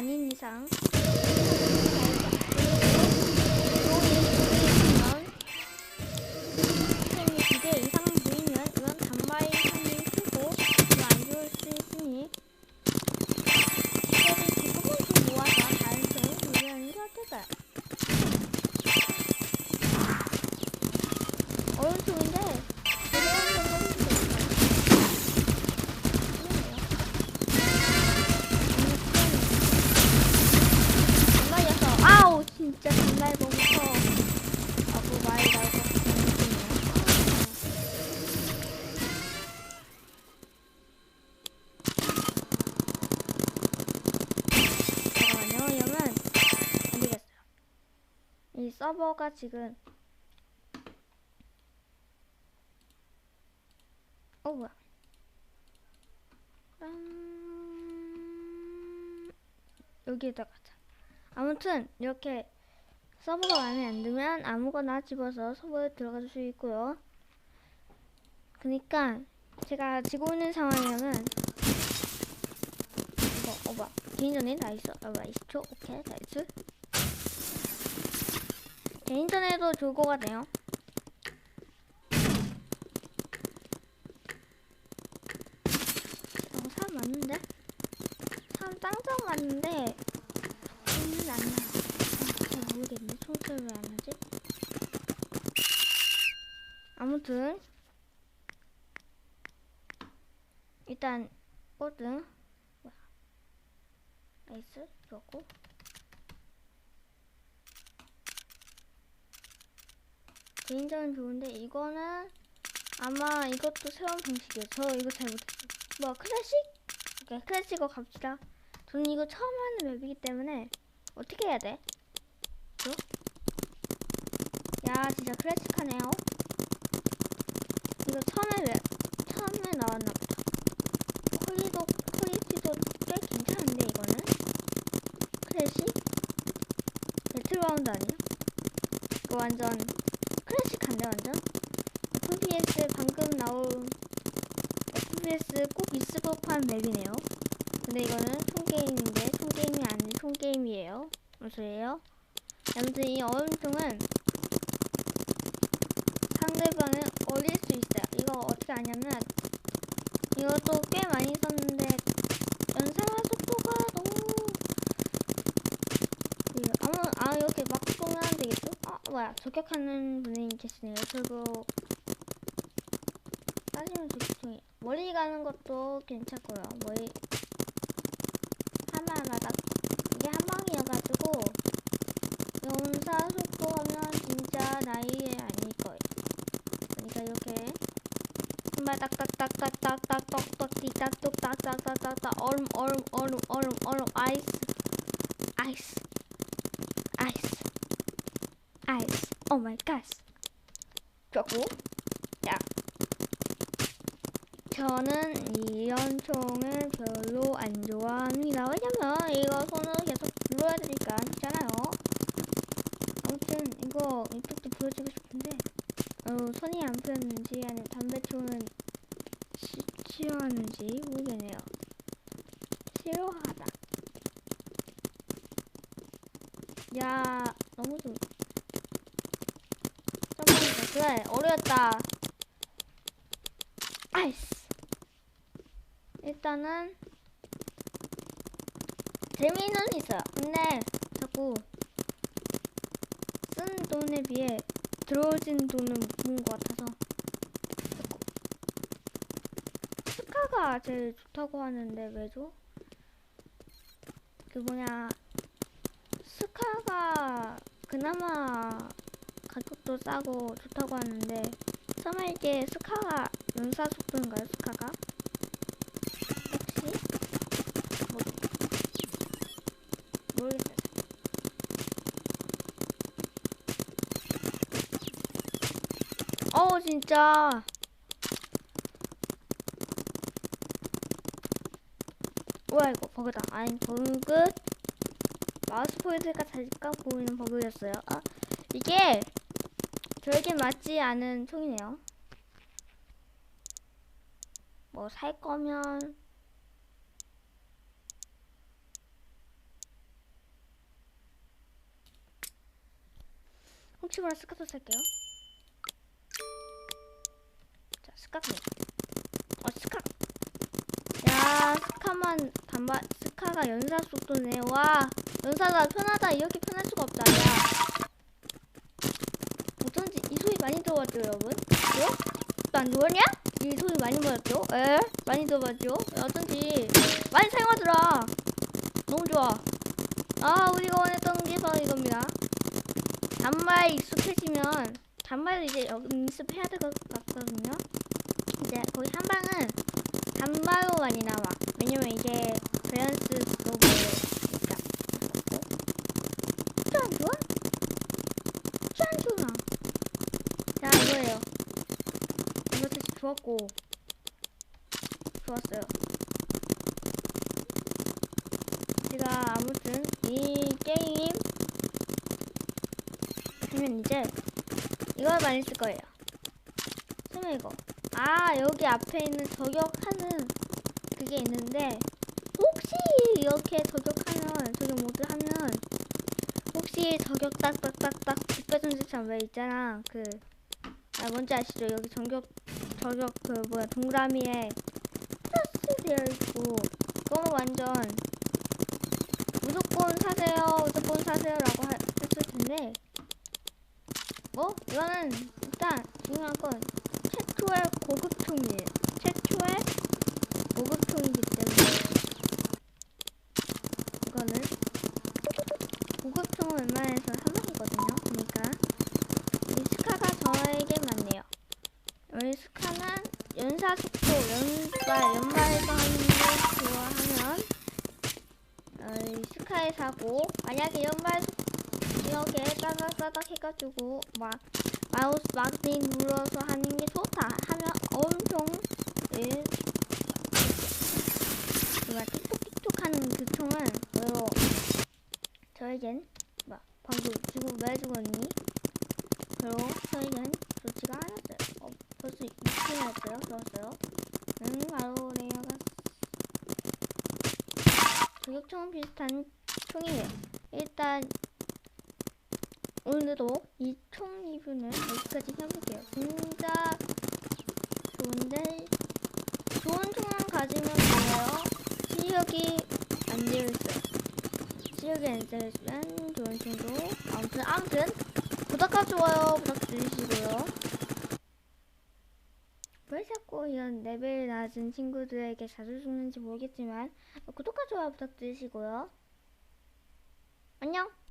아닌 이상 서버가 지금 어 뭐야? 음... 여기에다가 하자. 아무튼 이렇게 서버가 마음에 안 들면 아무거나 집어서 서버에 들어갈 수 있고요. 그러니까 제가 지고 있는 상황이라면 이거 어봐 개인전에 나이스 어봐 20초 오케이 나이스 좋을 것 같네요. 어, 사람 맞는데? 사람 짱짱 맞는데 소리는 안 나. 아, 잘 모르겠네. 총소리 왜안 나지? 아무튼 일단 꼴등 뭐야? 나이스 좋았고 개인적은 좋은데 이거는 아마 이것도 새로운 방식이에요. 저 이거 잘 못했어. 뭐 클래식? 오케이 클래식으로 갑시다. 저는 이거 처음 하는 맵이기 때문에 어떻게 해야 돼? 저? 야 진짜 클래식하네요. 이거 처음에 왜 처음에 나왔나 보다. 퀄리도 퀄리티도 꽤 괜찮은데 이거는 클래식 배틀그라운드 아니야? 이거 완전 클래식한데 완전 FPS 방금 나온 FPS 꼭 있을 법한 맵이네요. 근데 이거는 총게임인데 총게임이 아닌 총게임이에요. 무슨 소리예요? 아무튼 이 어음통은 상대방은 어릴 수 있어요. 이거 어떻게 아냐면 이것도 꽤 많이 썼는데 연상화 속도가 너무 그 아무 아 이렇게 뭐야 저격하는 분이 계시네요. 저거 따지면 저격총이 머리 가는 것도 괜찮고요. 머리 하나마다 이게 한 방이어가지고 연사 속도 하면 진짜 나이 아닐 거예요. 그러니까 이렇게 한발 딱딱딱딱딱딱떡떡 띠딱똑딱딱딱딱 얼음 얼음 얼음 얼음 얼음 아이스 아이스 갓 좋고 자 저는 이런 총을 별로 안 좋아합니다. 왜냐면 이거 손으로 계속 눌러야 되니까 괜찮아요. 아무튼 이거 이쪽도 보여주고 싶은데 어, 손이 안 풀렸는지 아니면 담배총은 시, 싫어하는지 모르겠네요. 싫어하다. 야 너무 좀 점프니까 그래 어려웠다. 아이스. 일단은 재미는 있어요. 근데 자꾸 쓴 돈에 비해 들어오진 돈은 못본것 같아서 스카가 제일 좋다고 하는데 왜죠? 그 뭐냐 스카가 그나마 가격도 싸고 좋다고 하는데 설마 이게 스카가 연사 속도인가요? 스카가? 혹시? 뭐, 모르겠어요. 어우 진짜 뭐야 이거 버그다 아니 버그 마우스 포인트가 잠깐 보이는 버그였어요 아 이게 저에게 맞지 않은 총이네요. 뭐 살 거면 혹시 몰라 스카프 살게요. 자 스카프. 어 스카. 야 스카만 반반 스카가 연사 속도네. 와 연사가 편하다 이렇게 편할 수가 없다. 야. 많이 들어봤죠, 여러분? 어? 또안 좋았냐? 이 소리 많이 들었죠? 에? 많이 들어봤죠? 어쩐지 많이 사용하더라. 너무 좋아. 아, 우리가 원했던 게 바로 이겁니다. 단말 익숙해지면 단말도 이제 연습해야 될 것 같거든요. 이제 거의 한 방은 단말로 많이 나와. 왜냐면 이제 밸런스 그거니까. 안 좋아? 안 좋아? 자 이거예요. 이거 다시 좋았고 좋았어요. 제가 아무튼 이 게임 하면 이제 이걸 많이 쓸 거예요. 쓰면 이거. 아 여기 앞에 있는 저격하는 그게 있는데 혹시 이렇게 저격하면 저격 모드 하면 혹시 저격 딱딱딱딱 뒷배전지참 왜 있잖아 그 아 뭔지 아시죠? 여기 저격 저격 그 뭐야 동그라미에 플러스 되어 있고 그거는 완전 무조건 사세요 무조건 사세요라고 하- 했을 텐데 뭐 이거는 일단 중요한 건 최초의 고급총이에요. 최초의 고급총이기 때문에 이거는 고급총은 웬만해서 한 방이거든요. 그러니까 이 스카가 저에게 맞네요. 스카의 사고 만약에 속 이렇게 따닥따닥 해가지고 막 마우스 막대 눌러서 하는 게 좋다 하면 엄청 예, 정말 틱톡틱톡 하는 그 총은 바로 저에겐 막 방금 지금 왜 죽었니? 바로 저에겐 좋지가 않았어요. 어, 벌써 2층 했어요. 좋았어요. 음 바로 레이어가 저격총 비슷한 총이에요. 일단 오늘도 이 총 리뷰는 여기까지 해볼게요. 진짜 좋은데 좋은 총만 가지면 돼요. 시력이 안 되어 있어요. 시력이 안 되어 있으면 좋은 총도 아무튼 아무튼 구독과 좋아요 부탁드리시고요. 이런 레벨 낮은 친구들에게 자주 죽는지 모르겠지만 구독과 좋아요 부탁드리시고요. 안녕.